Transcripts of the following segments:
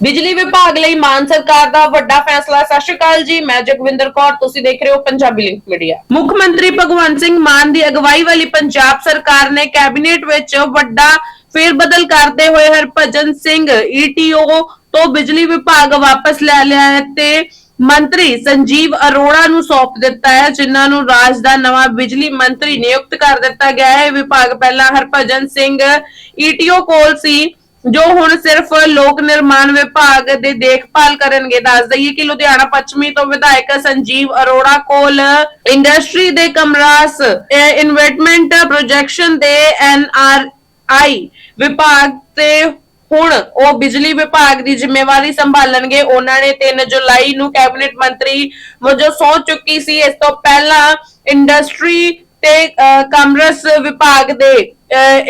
ਬਿਜਲੀ ਵਿਭਾਗ ਲਈ ਮਾਨ ਸਰਕਾਰ ਦਾ ਵੱਡਾ ਫੈਸਲਾ। ਸਤਿ ਸ਼੍ਰੀ ਅਕਾਲ ਜੀ, ਮੈਂ ਜਗਵਿੰਦਰ ਕੌਰ, ਤੁਸੀਂ ਦੇਖ ਰਹੇ ਹੋ ਪੰਜਾਬੀ ਲਿੰਕ ਮੀਡੀਆ ਮੁੱਖ ਮੰਤਰੀ ਭਗਵੰਤ ਸਿੰਘ ਮਾਨ ਦੀ ਅਗਵਾਈ ਵਾਲੀ ਪੰਜਾਬ ਸਰਕਾਰ ਨੇ ਕੈਬਨਿਟ ਵਿੱਚ ਵੱਡਾ ਫੇਰਬਦਲ ਕਰਦੇ ਹੋਏ ਹਰਭਜਨ ਸਿੰਘ ਈਟੀਓ ਤੋਂ ਬਿਜਲੀ ਵਿਭਾਗ ਵਾਪਸ ਲੈ ਲਿਆ ਹੈ ਤੇ ਮੰਤਰੀ ਸੰਜੀਵ ਅਰੋੜਾ ਨੂੰ ਸੌਂਪ ਦਿੱਤਾ ਹੈ, ਜਿਨ੍ਹਾਂ ਨੂੰ ਰਾਜ ਦਾ ਨਵਾਂ ਬਿਜਲੀ ਮੰਤਰੀ ਨਿਯੁਕਤ ਕਰ ਦਿੱਤਾ ਗਿਆ ਹੈ। ਵਿਭਾਗ ਪਹਿਲਾਂ ਹਰਭਜਨ ਸਿੰਘ ਈਟੀਓ ਕੋਲ ਸੀ। ਜੋ ਹੁਣ ਸਿਰਫ ਲੋਕ ਨਿਰਮਾਣ ਵਿਭਾਗ ਦੇ ਦੇਖਭਾਲ ਕਰਨਗੇ, ਦੱਸ ਦਈਏ ਕਿ ਲੁਧਿਆਣਾ ਪੱਛਮੀ ਤੋਂ ਵਿਧਾਇਕ ਸੰਜੀਵ ਅਰੋੜਾ ਕੋਲ ਇੰਡਸਟਰੀ ਦੇ ਕਮਰਾਸ ਇਨਵੈਸਟਮੈਂਟ ਪ੍ਰੋਜੈਕਸ਼ਨ ਦੇ ਐਨਆਰਆਈ ਵਿਭਾਗ ਤੇ ਹੁਣ ਉਹ ਬਿਜਲੀ ਵਿਭਾਗ ਦੀ ਜ਼ਿੰਮੇਵਾਰੀ ਸੰਭਾਲਣਗੇ। ਉਹਨਾਂ ਨੇ 3 ਜੁਲਾਈ ਨੂੰ ਕੈਬਨਿਟ ਮੰਤਰੀ ਵਜੋਂ ਸੌ ਚੁੱਕੀ ਸੀ। ਇਸ ਤੋਂ ਪਹਿਲਾਂ ਇੰਡਸਟਰੀ ਤੇ ਕਮਰਸ ਵਿਭਾਗ ਦੇ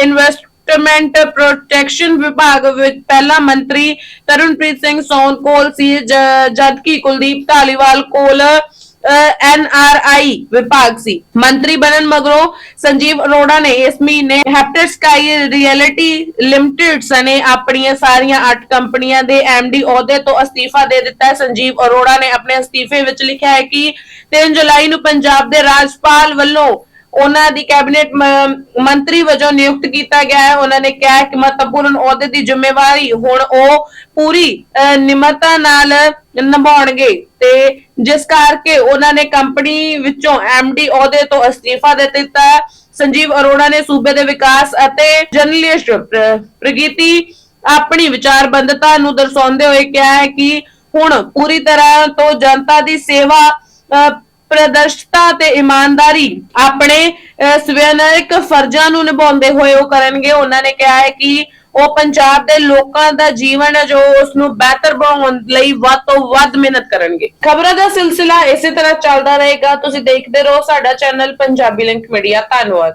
ਇਨਵੈਸਟ ਇਨਵੈਸਟਮੈਂਟ ਪ੍ਰੋਟੈਕਸ਼ਨ ਵਿਭਾਗ ਵਿੱਚ ਪਹਿਲਾ ਮੰਤਰੀ ਤਰੁਣਪ੍ਰੀਤ ਸਿੰਘ ਸੌਨ ਕੋਲ ਸੀ ਜਦਕਿ ਕੁਲਦੀਪ ਢਾਲੀਵਾਲ ਕੋਲ ਐਨਆਰਆਈ ਵਿਭਾਗ ਸੀ। ਮੰਤਰੀ ਬਣਨ ਮਗਰੋਂ ਸੰਜੀਵ ਅਰੋੜਾ ਨੇ ਇਸ ਮਹੀਨੇ ਹੈਪਟਰ ਸਕਾਈ ਰਿਐਲਿਟੀ ਲਿਮਟਿਡ ਸਨੇ ਆਪਣੀਆਂ ਸਾਰੀਆਂ 8 ਕੰਪਨੀਆਂ ਦੇ ਐਮਡੀ ਅਹੁਦੇ ਤੋਂ ਅਸਤੀਫਾ ਦੇ ਦਿੱਤਾ ਹੈ। ਸੰਜੀਵ ਅਰੋੜਾ ਨੇ ਆਪਣੇ ਅਸਤੀਫੇ ਵਿੱਚ ਲਿਖਿਆ ਹੈ ਕਿ 3 ਜੁਲਾਈ ਨੂੰ ਪੰਜਾਬ ਦੇ ਰਾਜਪਾਲ ਵੱਲੋਂ ਉਹਨਾਂ ਦੀ ਕੈਬਨਿਟ ਮੰਤਰੀ ਵਜੋਂ ਨਿਯੁਕਤ ਕੀਤਾ ਗਿਆ ਹੈ। ਉਹਨਾਂ ਨੇ ਕਿਹਾ ਕਿ ਮਹੱਤਵਪੂਰਨ ਅਹੁਦੇ ਦੀ ਜ਼ਿੰਮੇਵਾਰੀ ਹੁਣ ਉਹ ਪੂਰੀ ਨਿਮਰਤਾ ਨਾਲ ਨਿਭਾਉਣਗੇ ਤੇ ਜਿਸ ਕਰਕੇ ਉਹਨਾਂ ਨੇ ਕੰਪਨੀ ਵਿੱਚੋਂ ਐਮਡੀ ਅਹੁਦੇ ਤੋਂ ਅਸਤੀਫਾ ਦੇ ਦਿੱਤਾ ਸੰਜੀਵ ਅਰੋੜਾ ਨੇ ਸੂਬੇ ਦੇ ਵਿਕਾਸ ਅਤੇ ਜਰਨਲਿਸਟ ਪ੍ਰ- ਪ੍ਰਗਤੀ ਆਪਣੀ ਵਿਚਾਰਬੰਦਤਾ ਨੂੰ ਦਰਸਾਉਂਦੇ ਹੋਏ ਕਿਹਾ ਹੈ ਕਿ ਹੁਣ ਪੂਰੀ ਤਰ੍ਹਾਂ ਤੋਂ ਜਨਤਾ ਦੀ ਸੇਵਾ ਪ੍ਰਦਰਸ਼ਤਾ ਤੇ ਇਮਾਨਦਾਰੀ ਆਪਣੇ ਸਵੈਨਿਕ ਫਰਜ਼ਾਂ ਨੂੰ ਨਿਭਾਉਂਦੇ ਹੋਏ ਉਹ ਕਰਨਗੇ। ਉਹਨਾਂ ਨੇ ਕਿਹਾ ਹੈ ਕਿ ਉਹ ਪੰਜਾਬ ਦੇ ਲੋਕਾਂ ਦਾ ਜੀਵਨ ਹੈ ਜੋ ਉਸ ਨੂੰ ਬਿਹਤਰ ਬਣਾਉਣ ਲਈ ਵੱਧ ਤੋਂ ਵੱਧ ਮਿਹਨਤ ਕਰਨਗੇ। ਖਬਰਾਂ ਦਾ ਸਿਲਸਿਲਾ ਇਸੇ ਤਰ੍ਹਾਂ ਚੱਲਦਾ ਰਹੇਗਾ। ਤੁਸੀਂ ਦੇਖਦੇ ਰਹੋ ਸਾਡਾ ਚੈਨਲ ਪੰਜਾਬੀ ਲਿੰਕ ਮੀਡੀਆ। ਧੰਨਵਾਦ।